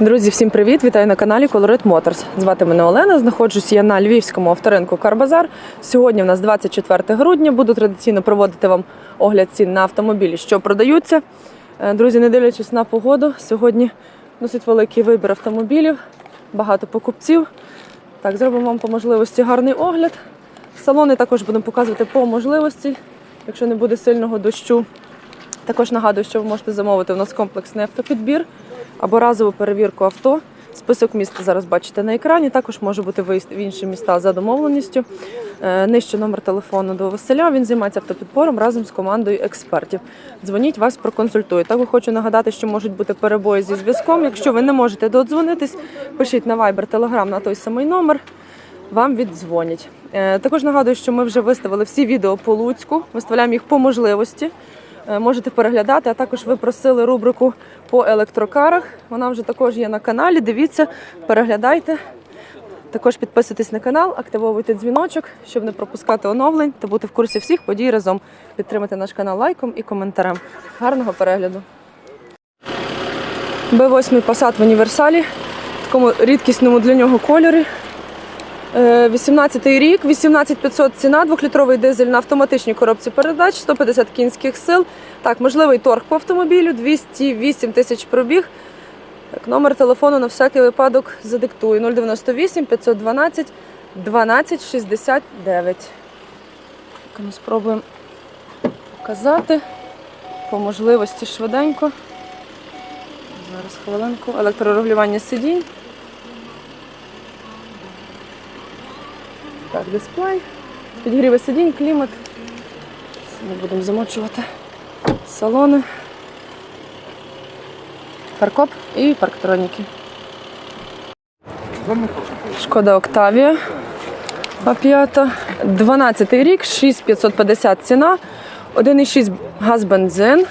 Друзі, всім привіт! Вітаю на каналі Colorit Motors. Звати мене Олена. Знаходжусь я на львівському авторинку Карбазар. Сьогодні в нас 24 грудня. Буду традиційно проводити вам огляд цін на автомобілі, що продаються. Е, Друзі, не дивлячись на погоду, сьогодні досить великий вибір автомобілів, багато покупців. Так, зробимо вам по можливості гарний огляд. Салони також будемо показувати по можливості, якщо не буде сильного дощу. Також нагадую, що ви можете замовити у нас комплексний автопідбір або разову перевірку авто. Список міст зараз бачите на екрані. Також може бути виїзд в інші міста за домовленістю. Е, Нижче номер телефону до Василя. Він займається автопідбором разом з командою експертів. Дзвоніть, вас проконсультують. Також хочу нагадати, що можуть бути перебої зі зв'язком. Якщо ви не можете додзвонитись, пишіть на Viber, Telegram на той самий номер. Вам віддзвонять. Е, Також нагадую, що ми вже виставили всі відео по Луцьку, виставляємо їх по можливості. Е, Можете переглядати, а також ви просили рубрику по електрокарах. Вона вже також є на каналі. Дивіться, переглядайте. Також підписуйтесь на канал, активовуйте дзвіночок, щоб не пропускати оновлень та бути в курсі всіх подій разом. Підтримайте наш канал лайком і коментарем. Гарного перегляду. Б8 Passat в універсалі, в такому рідкісному для нього кольорі. Е, 18-й рік, 18500 ціна, двохлітровий дизель на автоматичній коробці передач, 150 кінських сил. Так, можливий торг по автомобілю, 208 тисяч пробіг. Так, номер телефону на всякий випадок задиктую 098 512 12 69. Так, ми спробуємо показати по можливості швиденько. Зараз хвилинку. Електрорегулювання сидінь. Так, дисплей. Підігріви сидінь, клімат. Не будемо замочувати салони. Паркоп і парктроніки. Шкода Октавія. А5. 12 рік, 6550 ціна. 1,6 газ бензин,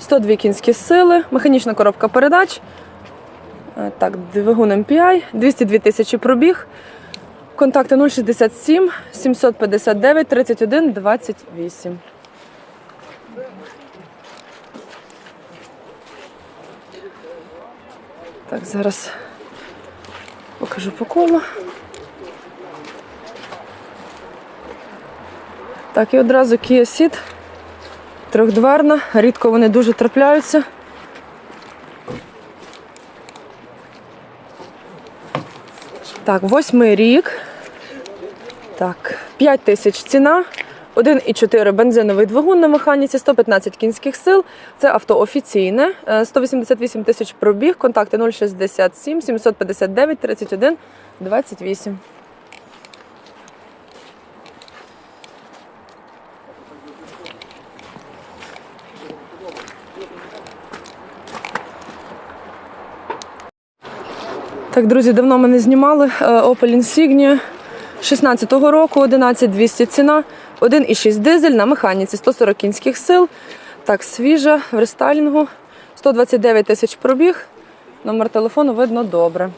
102 кінські сили, механічна коробка передач. Е, Так, двигун MPI, 202 тисячі пробіг. Контакти 067 759 31 28. Так, зараз покажу по колу. Так, і одразу Kia Ceed. Трьохдверна. Рідко вони дуже трапляються. Так, восьмий рік. Так, 5 тисяч ціна. 1,4 бензиновий двигун на механіці, 115 кінських сил. Це авто офіційне. Е, 188 тисяч пробіг, контакти 067 759 31 28. Так, друзі, давно ми не знімали. Е, Opel Insignia 16-го року, 11200 ціна, 1,6 дизель на механіці, 140 кінських сил. Так, свіжа, в рестайлінгу, 129 тисяч пробіг. Номер телефону видно добре.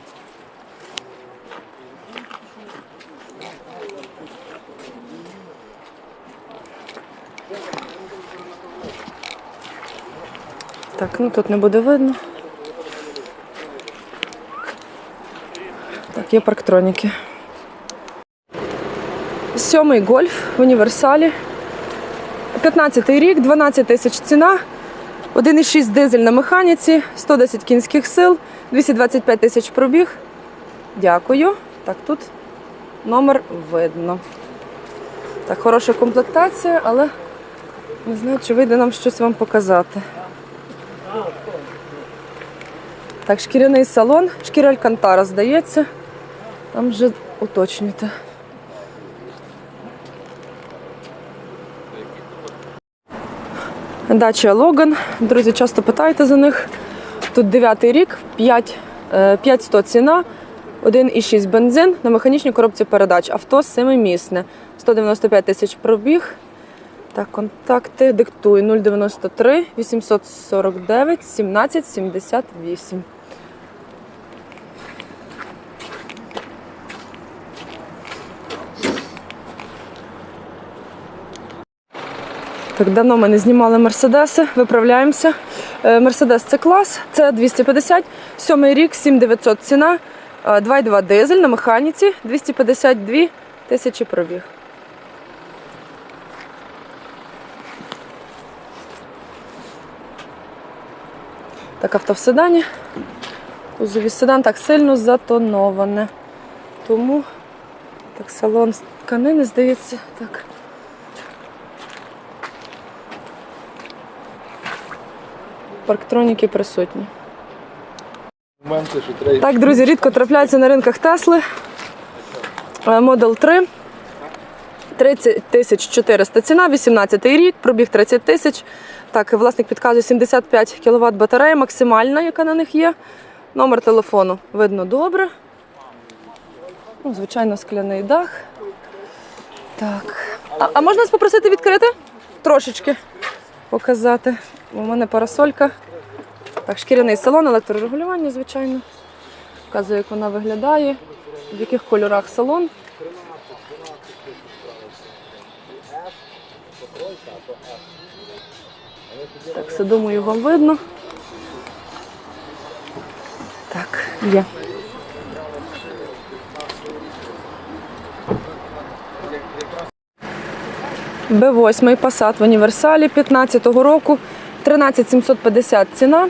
Так, ну тут не буде видно. Так, є парктроніки. Сьомий гольф в універсалі. 15-й рік, 12 тисяч ціна. 1,6 дизель на механіці, 110 кінських сил, 225 тисяч пробіг. Дякую. Так, тут номер видно. Так, хороша комплектація, але не знаю, чи вийде нам щось вам показати. Так, шкіряний салон, шкіра Алькантара, здається. Там вже уточнюйте. Дача Логан. Друзі, часто питаєте за них. Тут 9 рік, 5, е, 5100 ціна, 1,6 бензин на механічній коробці передач. Авто семимісне. 195 тисяч пробіг. Так, контакти диктую 093 849 17 78. Так, давно ми не знімали мерседеси, виправляємося. Е, Мерседес це клас, це 250, сьомий рік, 7900 ціна, е, 2,2 дизель на механіці, 252 тисячі пробіг. Так, авто в седані. Кузові седан так сильно затоноване. Тому так, салон тканини, здається, так. Парктроніки присутні. Так, друзі, рідко трапляються на ринках Тесли. Model 3. 30 тисяч 400 ціна, 18 рік, пробіг 30 тисяч. Так, власник підказує 75 кВт батарея, максимальна, яка на них є. Номер телефону видно добре. Ну, звичайно, скляний дах. Так. А, а можна вас попросити відкрити? Трошечки показати. У мене парасолька. Так, шкіряний салон, електрорегулювання, звичайно. Показує, як вона виглядає, в яких кольорах салон. Так, все думаю, вам видно. Так, є. Б8 Passat в універсалі 15-го року, 13750 ціна.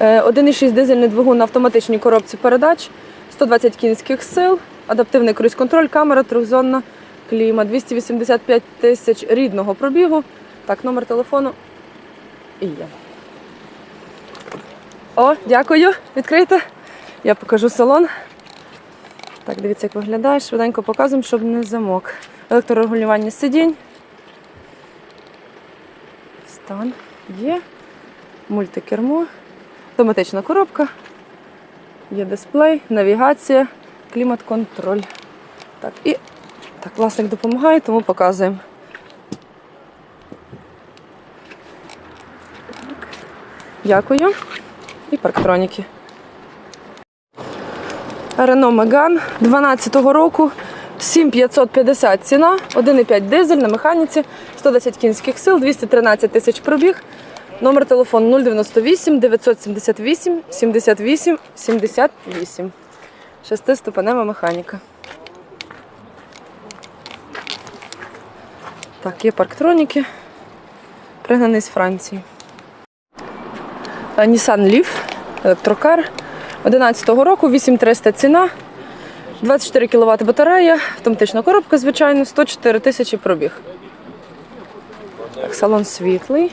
Е, 1,6 дизельний двигун на автоматичній коробці передач, 120 кінських сил, адаптивний круїз-контроль, камера трьохзонна, кліма, 285 тисяч рідного пробігу. Так, номер телефону і є. О, дякую. Відкрийте. Я покажу салон. Так, дивіться, як виглядає. Швиденько показуємо, щоб не замок. Електрорегулювання сидінь. Стан є. Мультикермо. Автоматична коробка. Є дисплей, навігація, клімат-контроль. Так, і так, власник допомагає, тому показуємо. Так. Дякую. І парктроніки. Renault Megane 12-го року. 7550 ціна, 1,5 дизель на механіці, 110 кінських сил, 213 тисяч пробіг. Номер телефону 098 978 78 78. Шестиступенева механіка. Так, є парктроніки. Пригнаний з Франції. Е, Nissan Leaf, електрокар. 11-го року, 8300 ціна. 24 кВт батарея, автоматична коробка, звичайно, 104 тисячі пробіг. Так, салон світлий.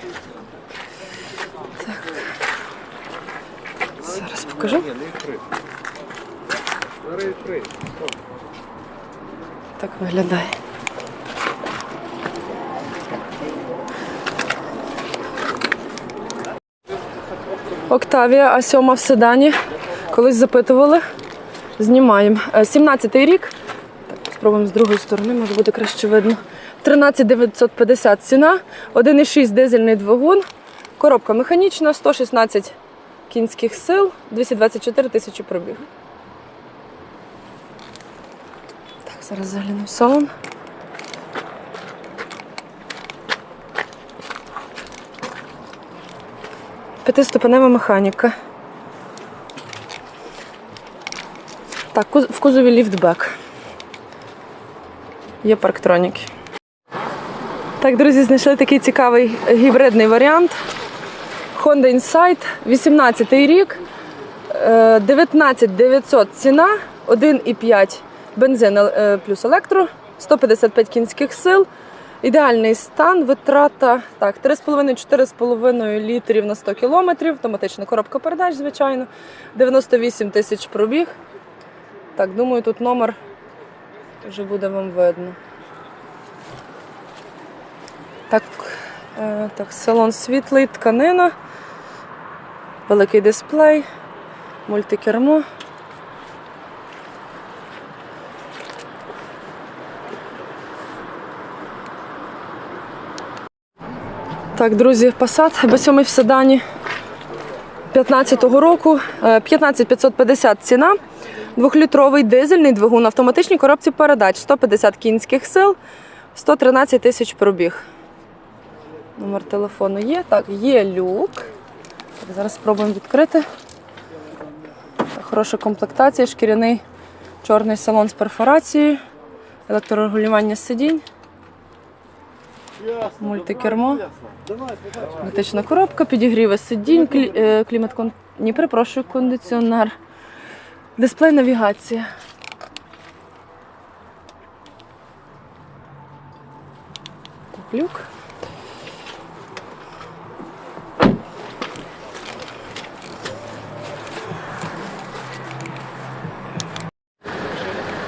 Так. Зараз покажу. Так виглядає. Октавія А7 в седані. Колись запитували. Знімаємо. Е, 17-й рік. Так, спробуємо з другої сторони, може буде краще видно. 13 ціна, 1,6 дизельний двигун, коробка механічна, 116 кінських сил, 224 тисячі пробіг. Так, зараз загляну в салон. П'ятиступенева механіка. Так, в кузові ліфтбек. Є парктроніки. Так, друзі, знайшли такий цікавий гібридний варіант. Honda Insight, 18 рік, е, 19 900 ціна, 1,5 бензин е, плюс електро, 155 кінських сил. Ідеальний стан, витрата так, 3,5-4,5 літрів на 100 кілометрів, автоматична коробка передач, звичайно, 98 тисяч пробіг. Так, думаю, тут номер вже буде вам видно. Так, е, так, салон світлий, тканина, великий дисплей, мультикермо. Так, друзі, Passat B7 в седані 15-го року, е, 15550 ціна. Двохлітровий дизельний двигун, автоматичній коробці передач, 150 кінських сил, 113 тисяч пробіг. Номер телефону є. Так, є люк. Так, зараз спробуємо відкрити. Так, хороша комплектація, шкіряний чорний салон з перфорацією, електрорегулювання сидінь, мультикермо, електрична коробка, підігріви сидінь, клі, е, клімат. Ні, перепрошую, кондиціонер, дисплей навігація. Так, люк.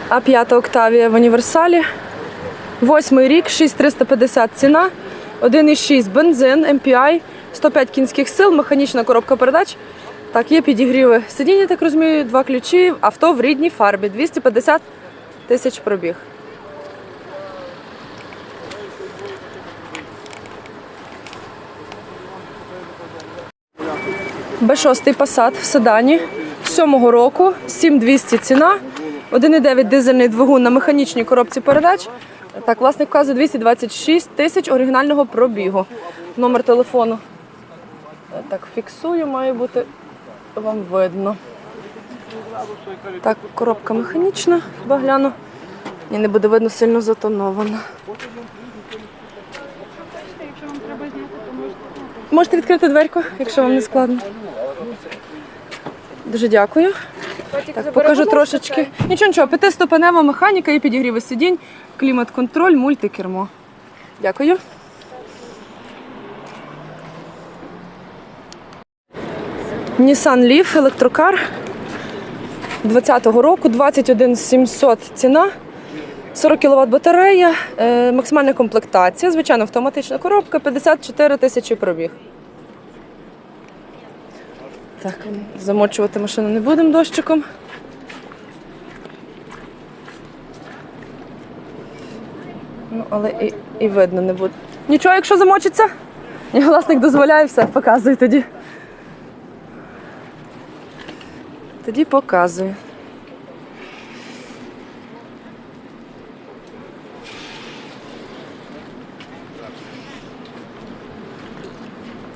А 5 Октавія в універсалі. Восьмий рік, 6350 ціна, 1,6 бензин, MPI, 105 кінських сил, механічна коробка передач. Так, є підігріви сидіння, так розумію, два ключі, авто в рідній фарбі, 250 тисяч пробіг. Б6 Passat в седані 7-го року, 7200 ціна, 1,9 дизельний двигун на механічній коробці передач. Так, власник вказує 226 тисяч оригінального пробігу. Номер телефону. Так, фіксую, має бути вам видно. Так, коробка механічна, хіба гляну. Ні, не буде видно сильно затонована. Можете відкрити дверку, якщо вам не складно. Дуже дякую. Так, покажу трошечки. Нічого, нічого, п'ятиступенева механіка і підігріви сидінь, клімат-контроль, мультикермо. Дякую. Nissan Leaf електрокар 20-го року, 21 700 ціна. 40 кВт батарея, е, максимальна комплектація, звичайно, автоматична коробка, 54 тисячі пробіг. Так, замочувати машину не будемо дощиком. Ну, але і, і видно не буде. Нічого, якщо замочиться? Ні, власник дозволяє все, показує тоді. Тоді показую.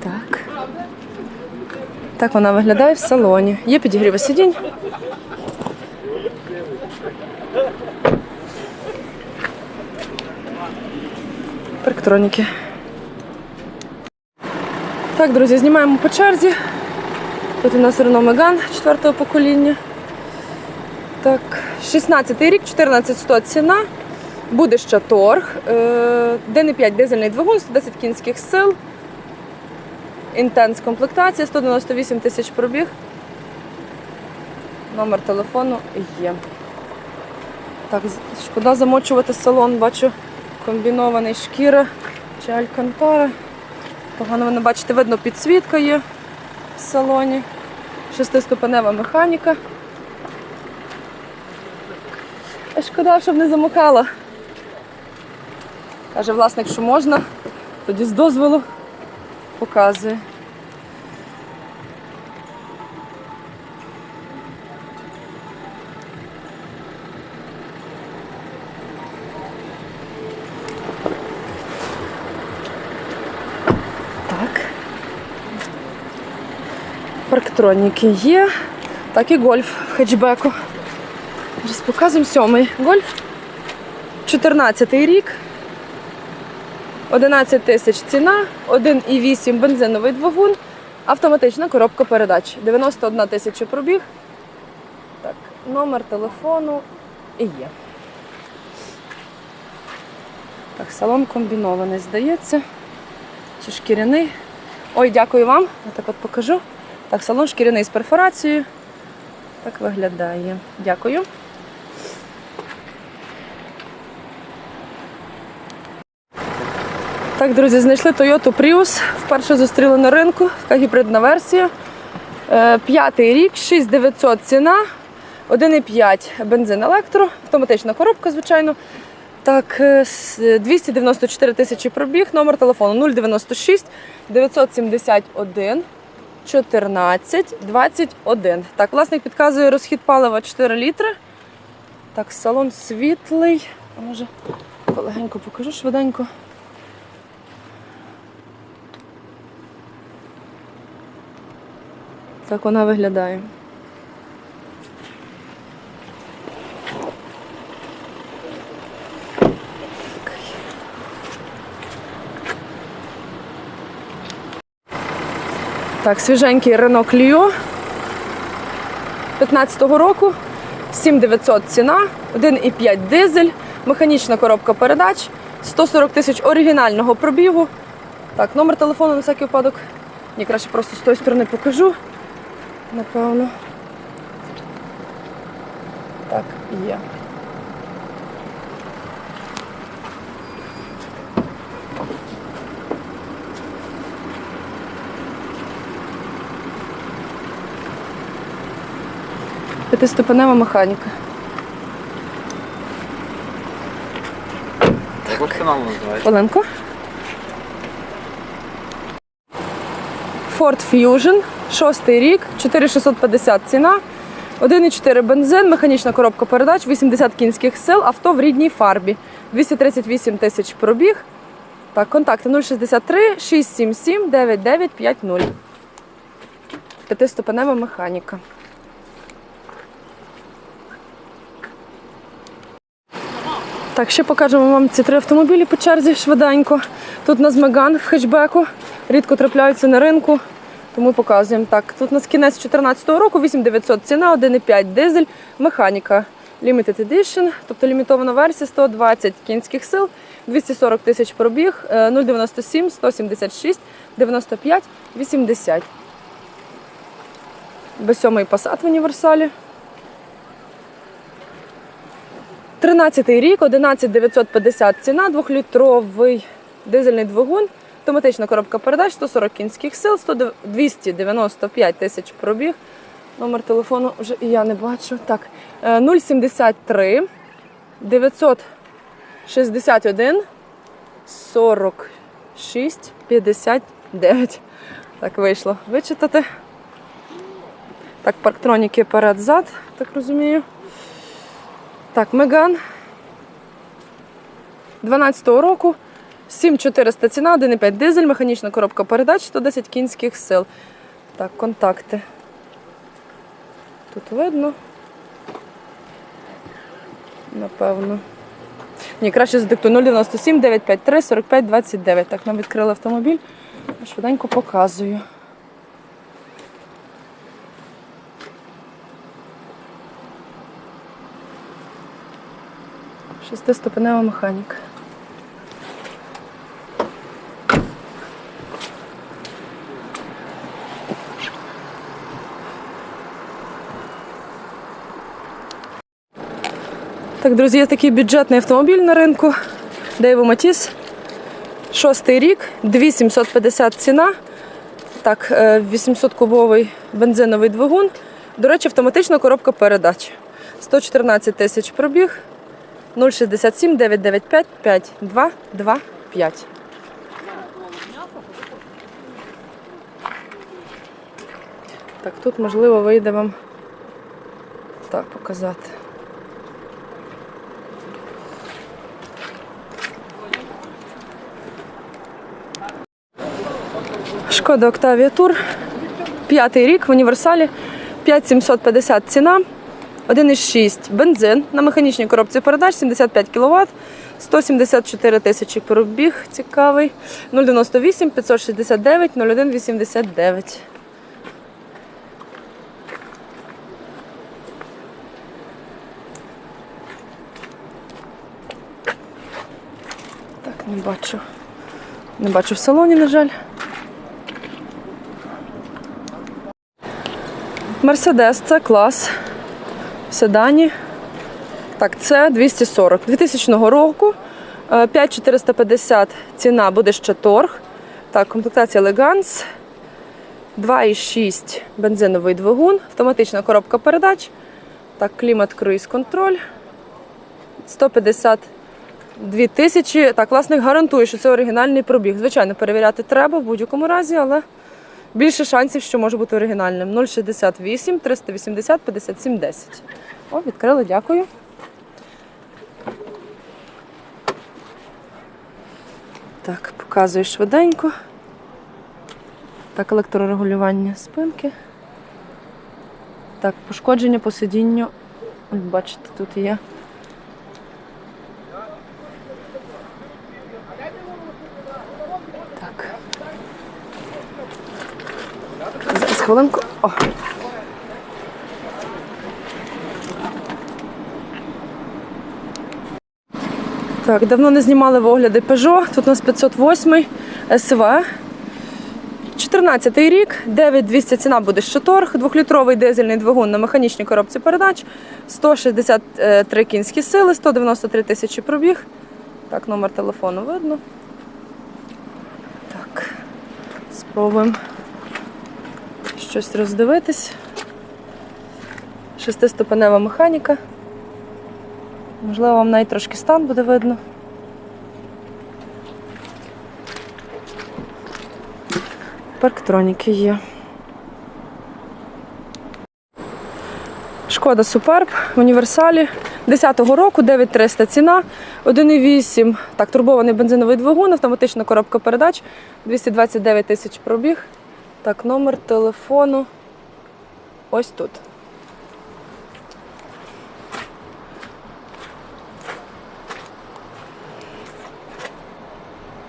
Так. Так вона виглядає в салоні. Є підігріви сидінь. Парктроніки. Так, друзі, знімаємо по черзі. Тут у нас Renault Megane четвертого покоління. Так, 16 рік, 14100 ціна. Буде ще торг. Е, 1,5 дизельний двигун, 110 кінських сил. Інтенс комплектація, 198 тисяч пробіг. Номер телефону є. Так, шкода замочувати салон, бачу комбінований шкіра чи алькантара. Погано ви не бачите, видно, підсвітка є в салоні. Шестиступенева механіка. Шкода, щоб не замокала. Каже власник, що можна, тоді з дозволу показує. Парктроніки є. Так і гольф в хетчбеку. Зараз показуємо сьомий гольф. 14 й рік. 11 тисяч ціна, 1,8 бензиновий двигун, автоматична коробка передач. 91 тисяча пробіг. Так, номер телефону і є. Так, салон комбінований, здається. Чи шкіряний? Ой, дякую вам. Я так от покажу. Так, салон шкіряний з перфорацією. Так виглядає. Дякую. Так, друзі, знайшли Toyota Prius. Вперше зустріли на ринку. Така гібридна версія. Е, П'ятий рік, 6900 ціна, 1,5 бензин електро, автоматична коробка, звичайно. Так, е, 294 тисячі пробіг, номер телефону 096 971 14,21. Так, власник підказує розхід палива 4 літри. Так, салон світлий. Може, полегенько покажу швиденько. Так вона виглядає. Так, свіженький Renault Clio 15-го року. 7900 ціна, 1,5 дизель, механічна коробка передач, 140 тисяч оригінального пробігу. Так, номер телефону на всякий випадок. Ні, краще просто з тої сторони покажу. Напевно. Так, є. П'ятиступенева механіка. Як опціонально називається? Хвилинку. Ford Fusion, шостий рік, 4650 ціна, 1,4 бензин, механічна коробка передач, 80 кінських сил, авто в рідній фарбі, 238 тисяч пробіг. Так, контакти 063 677 9950. П'ятиступенева механіка. Так, ще покажемо вам ці три автомобілі по черзі швиденько. Тут у нас Меган в хетчбеку, рідко трапляються на ринку, тому показуємо. Так, тут у нас кінець 2014 року, 8900 ціна, 1,5 дизель, механіка Limited Edition, тобто лімітована версія 120 кінських сил, 240 тисяч пробіг, е, 097, 176, 95, 80. Без і Passat в універсалі. 13 рік, 11950 ціна, двохлітровий дизельний двигун, автоматична коробка передач, 140 кінських сил, 295 тисяч пробіг. Номер телефону вже і я не бачу. Так, е, 073 961 46 59. Так вийшло вичитати. Так, парктроніки перед-зад, так розумію. Так, Меган 12-го року. 7400 ціна, 1,5 дизель, механічна коробка передач, 110 кінських сил. Так, контакти. Тут видно. Напевно. Ні, краще задиктую 097 953 45 29. Так, нам відкрили автомобіль. Швиденько показую. Шестиступенева механіка. Так, друзі, є такий бюджетний автомобіль на ринку. Дейво Матіс. Шостий рік, 2750 ціна. Так, 800-кубовий бензиновий двигун. До речі, автоматична коробка передач. 114 тисяч пробіг. 067 995 5225. Так, тут можливо вийде вам так показати. Шкода Octavia Tour. П'ятий рік в універсалі. 5750 ціна. 1,6 бензин на механічній коробці передач 75 кВт, 174 тисячі пробіг цікавий, 098 569 0189. Так, не бачу. Не бачу в салоні, на жаль. Мерседес це клас седані. Так, це 240. 2000 року. Е, 5450 ціна буде ще торг. Так, комплектація Elegance. 2,6 бензиновий двигун, автоматична коробка передач. Так, клімат, круїз контроль. 152 тисячі. Так, власник гарантує, що це оригінальний пробіг. Звичайно, перевіряти треба в будь-якому разі, але більше шансів, що може бути оригінальним. 068 380 57 10. О, відкрили, дякую. Так, показую швиденько. Так, електрорегулювання спинки. Так, пошкодження по сидінню. Бачите, тут є. Хвилинку. О. Так, давно не знімали в Peugeot. Тут у нас 508 СВ. 14 й рік, 9200 ціна буде щоторг, двохлітровий дизельний двигун на механічній коробці передач, 163 кінські сили, 193 тисячі пробіг. Так, номер телефону видно. Так, спробуємо щось роздивитись. Шестиступенева механіка. Можливо, вам навіть трошки стан буде видно. Парктроніки є. Шкода Суперб в універсалі 10-го року, 9300 ціна, 1,8, так, турбований бензиновий двигун, автоматична коробка передач, 229 тисяч пробіг. Так, номер телефону ось тут.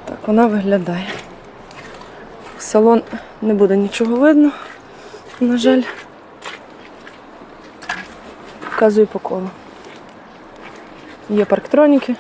Так, вона виглядає. Салон не буде нічого видно, на жаль. Показую по колу. Є парктроніки.